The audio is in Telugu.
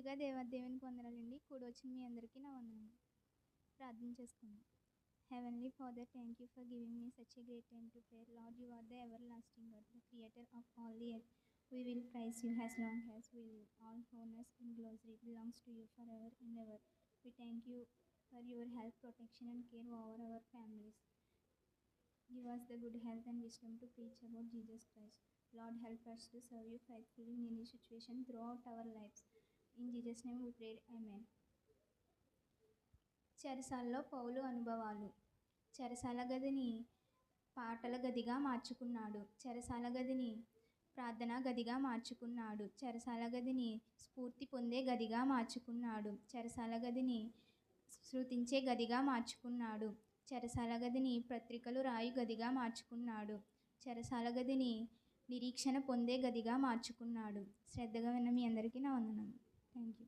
ముందుగా దేవాదేవునికి వందనాలండి. కూడి వచ్చిన మీ అందరికీ నా వందనాలు. ప్రార్థన చేసుకుందాం. Heavenly father thank you for giving me such a great time to prayer lord you are the everlasting god the creator of all the earth we will praise you as long as will all honours in glory belongs to you for ever and ever we thank you for your help protection and care over our families Give the good health and wisdom to to preach about Jesus lord help help serve to serve you in any situation throughout our lives in Jesus name we pray amen చెరసాలలో పౌలు అనుభవాలు. చెరసాల గదిని పాటల గదిగా మార్చుకున్నాడు. చెరసాల గదిని ప్రార్థనా గదిగా మార్చుకున్నాడు. చెరసాల గదిని స్ఫూర్తి పొందే గదిగా మార్చుకున్నాడు. చెరసాల గదిని శృతించే గదిగా మార్చుకున్నాడు. చెరసాల గదిని పత్రికలు రాయి గదిగా మార్చుకున్నాడు. చెరసాల గదిని నిరీక్షణ పొందే గదిగా మార్చుకున్నాడు. శ్రద్ధగా విన్న మీ అందరికీ నా వందనము థ్యాంక్ యూ